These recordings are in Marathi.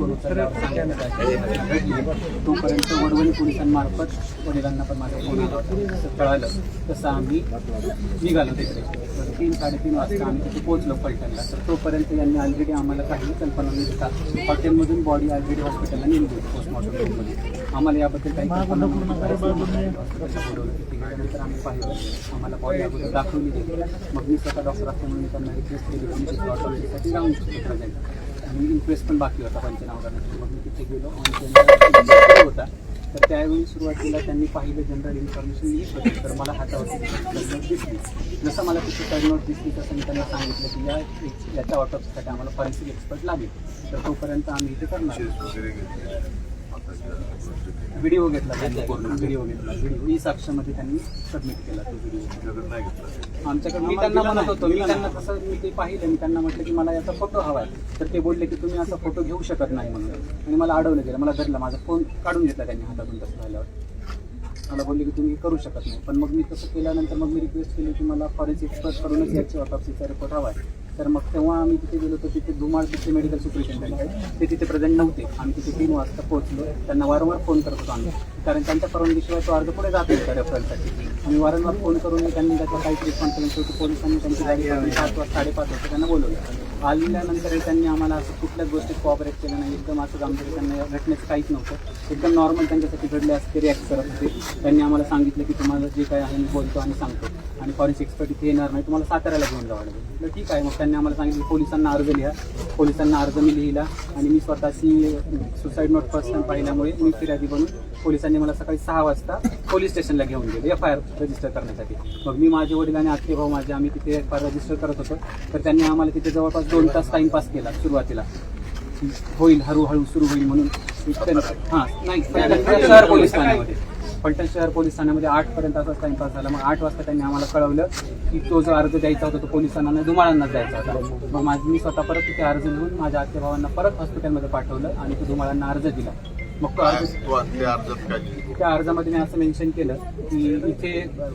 जायचं घडली तोपर्यंत वडवणी पोलिसांमार्फत वडिलांना पण माझा फ़ोन आला कळालं तसं आम्ही निघालो तीन साडेतीन वाजता आम्ही तिथे पोहोचलो फलटणला तर तोपर्यंत ऑलरेडी आम्हाला काही कल्पना न देता हॉटेलमधून बॉडी ऑलरेडी हॉस्पिटलला नेली होती पोस्टमॉर्टम रूममध्ये आम्हाला याबद्दल काही कल्पना बोलवलं आम्हाला बॉडी अगोदर दाखवली मग मी स्वतः डॉक्टर असल्यामुळे त्यांना रिक्वेस्ट केली जाऊन शकतो आणि इन्क्वेस्ट पण बाकी होता पंचनामा करण्यासाठी मग मी तिथे गेलो आणि होता. तर त्यावेळी सुरुवातीला त्यांनी पाहिलं जनरल इन्फॉर्मेशन येत होती तर मला हातावरती सैड दिसली जसं मला तिथे सैड नोट दिसली तसं मी त्यांना सांगितलं की या याच्या ऑटोपसाठी आम्हाला फॉरेन्सिक एक्सपर्ट लागेल. तर तोपर्यंत आम्ही इथे करणार व्हिडिओ घेतला व्हिडिओ घेतला. व्हिडिओ ई साक्षमध्ये त्यांनी सबमिट केला तो व्हिडिओ. आमच्याकडे मी त्यांना म्हणत होतो मी त्यांना तसं मी ते पाहिलं मी त्यांना म्हटलं की मला याचा फोटो हवा आहे. तर ते बोलले की तुम्ही असा फोटो घेऊ शकत नाही म्हणून. आणि मला अडवलं गेलं. मला धरलं माझा फोन काढून घेतला त्यांनी हातातून तसं झाल्यावर. मला बोलले की तुम्ही करू शकत नाही. पण मग मी तसं केल्यानंतर मग मी रिक्वेस्ट केली की मला फॉरेन्सिक एक्सपर्ट कडूनच याची ऑटॉप्सीचा रिपोर्ट हवा आहे. तर मग तेव्हा आम्ही तिथे गेलो तर तिथे धुमाळ तिथे मेडिकल सुपरिटेंडंट ते तिथे प्रेझेंट नव्हते. आम्ही तिथे तीन वाजता पोहोचलो. त्यांना वारंवार फोन करत होतो आम्ही. कारण त्यांच्या परवानगीशिवाय तो अर्ज पुढे जात नव्हता रेफरन्ससाठी आम्ही वारंवार फोन करून त्यांनी त्याचा काहीच रिस्पॉन्स केला शेवटी पोलिसांनी त्यांची गाडी सात वाजता साडेपाच वाजता त्यांना बोलवलं. आलेल्यानंतर त्यांनी आम्हाला असं कुठल्याच गोष्टीत कॉपरेट केलं नाही. एकदम असं आमच्याकडे त्यांना घटनेचं काहीच नव्हतं. एकदम नॉर्मल त्यांच्यासाठी घडले असं ते रिॲक्ट करत होते त्यांनी आम्हाला सांगितलं की तुम्हाला जे काय आहे मी बोलतो आणि सांगतो. आणि फॉरेन्सिक एक्सपर्ट इथे येणार नाही. तुम्हाला साताऱ्याला घेऊन जावं लागेल. म्हटलं ठीक आहे. मग त्यांनी आम्हाला सांगितलं पोलिसांना अर्ज लिहा. पोलिसांना अर्ज मी लिहिला आणि मी स्वतःशी सुसाईड नोट पर्सन पाहिल्यामुळे मी फिर्यादी बनून पोलिसांनी मला सकाळी सहा वाजता पोलीस स्टेशनला घेऊन गेले एफ आय आर रजिस्टर करण्यासाठी. मग मी माझे वडील आणि आत्ते भाऊ माझे आम्ही तिथे एफ आय आर रजिस्टर करत होतो. तर त्यांनी आम्हाला तिथे जवळपास दोन तास टाइमपास केला सुरुवातीला. होईल हळूहळू सुरू होईल म्हणून. हां नाही शहर पोलीस ठाण्यामध्ये. फलटण शहर पोलीस ठाण्यामध्ये आठ पर्यंत असाच टाइमपास झाला. मग आठ वाजता त्यांनी आम्हाला कळवलं की तो जो अर्ज द्यायचा होता तो पोलिसांना नाही धुमाळांनाच द्यायचा होता. मग माझी मी स्वतः परत तिथे अर्ज लिहून माझ्या आत्या भावांना परत हॉस्पिटलमध्ये पाठवलं आणि तो धुमाळांना अर्ज दिला. मग तो अर्ज त्या अर्जात काय लिहिलं? त्या अर्जामध्ये मी असं मेन्शन केलं की इथे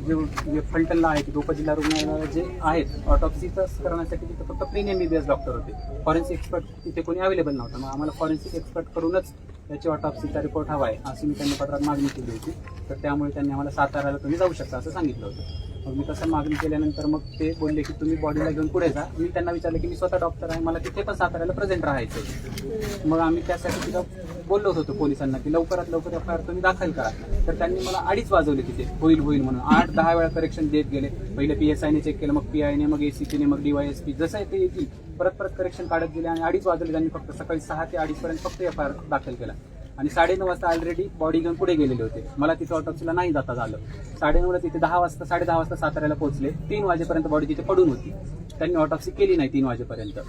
जे जे फलटणला आहेत ते उपजिल्हा रुग्णालयाला जे आहेत ऑटोप्सीचं करण्यासाठी तिथे फक्त preen M B B S doctor होते. फॉरेन्सिक एक्सपर्ट तिथे कोणी अवेलेबल नव्हतं. मग आम्हाला फॉरेन्सिक एक्सपर्ट करूनच त्याची ऑटोप्सीचा रिपोर्ट हवा आहे अशी मी त्यांनी पत्रात मागणी केली होती. तर त्यामुळे त्यांनी आम्हाला साताऱ्याला तुम्ही जाऊ शकता असं सांगितलं होतं. मग मी तसं मागणी केल्यानंतर मग ते बोलले की तुम्ही बॉडीला घेऊन पुढे जा. मी त्यांना विचारलं की मी स्वतः डॉक्टर आहे मला तिथे पण साताऱ्याला प्रेझेंट राहायचं मग आम्ही त्यासाठी तिला बोललो होतो पोलिसांना की लवकरात लवकर एफ आय आर तुम्ही दाखल करा. तर त्यांनी मला अडीच वाजवले तिथे होईल होईल म्हणून. आठ दहा वेळा करेक्शन देत गेले. पहिले पी एस आयने चेक केलं मग पी आयने मग एसीपीने मग डीवायएसपी जसं आहे ते येतील. परत परत करेक्शन काढत गेले आणि अडीच वाजवले त्यांनी फक्त सकाळी सहा ते अडीचपर्यंत फक्त एफ आय आर दाखल केला. आणि साडेनऊ वाजता ऑलरेडी बॉडी घेऊन पुढे गेलेले होते. मला तिथे ऑटोपसीला नाही जाता झालं. साडेनऊला तिथे दहा वाजता साडे दहा वाजता साताऱ्याला पोहोचले. तीन वाजेपर्यंत बॉडी तिथे पडून होती. त्यांनी ऑटोप्सी केली नाही तीन वाजेपर्यंत.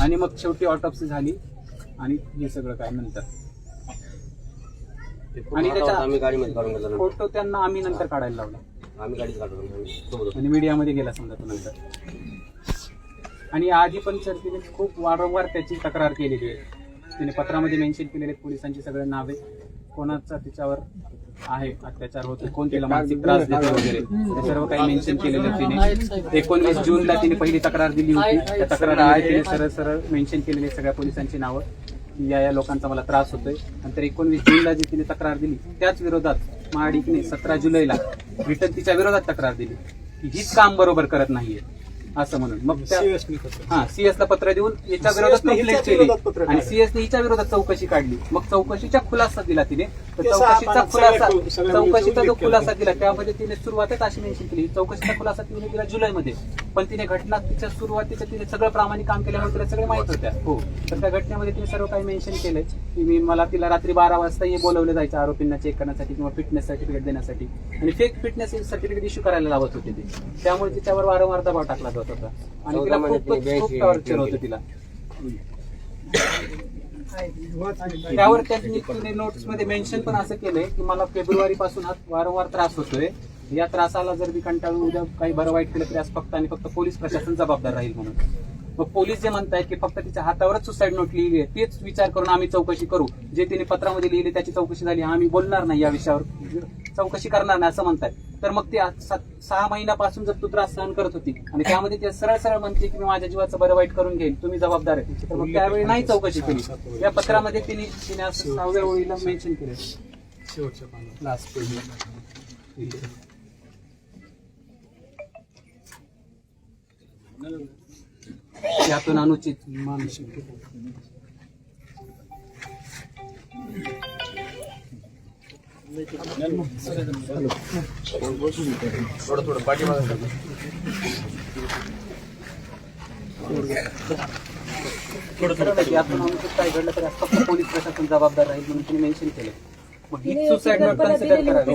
आणि मग शेवटी ऑटोप्सी झाली. आणि हे सगळं काय नंतर. आणि त्याच्या- फोटो त्यांना आम्ही नंतर काढायला लावला. आम्ही. आणि मीडियामध्ये गेला समजा तो नंतर. आणि आधी पण सर तिने खूप वारंवार त्याची तक्रार केलेली आहे. तिने पत्रामध्ये मेन्शन केलेले पोलिसांची सगळे नावे. कोणाचा तिच्यावर आहे अत्याचार होतो कोण तिला मानसिक त्रास देतो वगैरे? हे सर्व काही मेन्शन केलेलं आहे तिने. एकोणवीस जूनला तिने पहिली तक्रार दिली होती. त्या तक्रारीमध्ये तिने सरळ सरळ मेन्शन केलेली आहे सगळ्या पोलिसांची नावं. की या या लोकांचा मला त्रास होतोय. नंतर एकोणवीस जूनला जी तिने तक्रार दिली त्याच विरोधात महाडिकने सतरा जुलैला रिटर्न तिच्या विरोधात तक्रार दिली की हीच काम बरोबर करत नाहीये. असं म्हणून. मग त्या हा सीएस ला पत्र देऊन याच्या विरोधात कंप्लेंट केली. आणि काढलं. सीएस ने हिच्या विरोधात चौकशी काढली. मग चौकशीचा खुलासा दिला तिने. चौकशीचा खुलासा चौकशीचा जो. खुलासा दिला त्यामध्ये तिने सुरुवातच अशी मेन्शन केली. चौकशीचा खुलासा तिने दिला जुलैमध्ये. पण तिने घटना तिच्या सुरुवातीच्या तिने सगळं प्रामाणिक काम केल्यामुळे तिला सगळं माहीत होत्या. हो. तर त्या घटनेमध्ये तिने सर्व काही मेन्शन केलंय. की मी मला तिला रात्री बारा वाजता हे बोलवलं जायचं आरोपींना चेक करण्यासाठी किंवा फिटनेस सर्टिफिकेट देण्यासाठी. आणि फेक फिटनेस सर्टिफिकेट इश्यू करायला लावत होते ते. त्यामुळे तिच्यावर वारंवार दबाव टाकला जात होता. आणि तिला खूप तिने खूप 82 टॉर्चर होतं तिला. त्यावर त्यांनी नोट्समध्ये मेन्शन पण असं केलंय की मला फेब्रुवारी पासून हा वारंवार त्रास होतोय. या त्रासाला जर मी कंटाळून उद्या काही बरं वाईट केलं तरी आज फक्त आणि फक्त पोलीस प्रशासन जबाबदार राहील म्हणून. मग पोलीस जे म्हणतायत की फक्त तिच्या हातावरच सुसाईड नोट लिहिली आहे तेच विचार करून आम्ही चौकशी करू. जे तिने पत्रामध्ये लिहिले त्याची चौकशी झाली आम्ही बोलणार नाही या विषयावर. चौकशी करणार नाही असं म्हणताय तर मग ते सहा महिन्यापासून जर तू त्रास सहन करत होती आणि त्यामध्ये ते सरळ सरळ म्हणते की मी माझ्या जीवाचं बरं वाईट करून घेईल तुम्ही जबाबदार आहे. तर मग त्यावेळी नाही चौकशी केली. या पत्रामध्ये तिने तिने असं सहाव्या ओळीला मेन्शन केलं. शेवटच्या पानात लास्ट पेज यातून अनुचित मानसिक थोडं थोडं काय घडलं तर फक्त पोलीस प्रशासन जबाबदार राहील म्हणून तिने मेन्शन केलं. मग ही सुसाईड कन्सिडर करावी.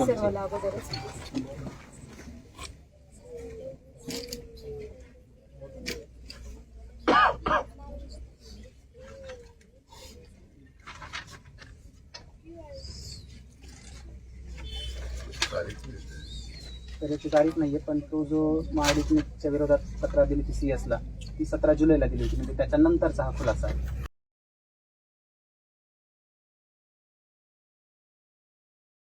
तर याची तारीख नाहीये पण तो जो महाडिकच्या विरोधात तक्रार दिली ती सी एसला ती सतरा जुलैला दिली होती. म्हणजे त्याच्यानंतरचा हा खुलासा आहे.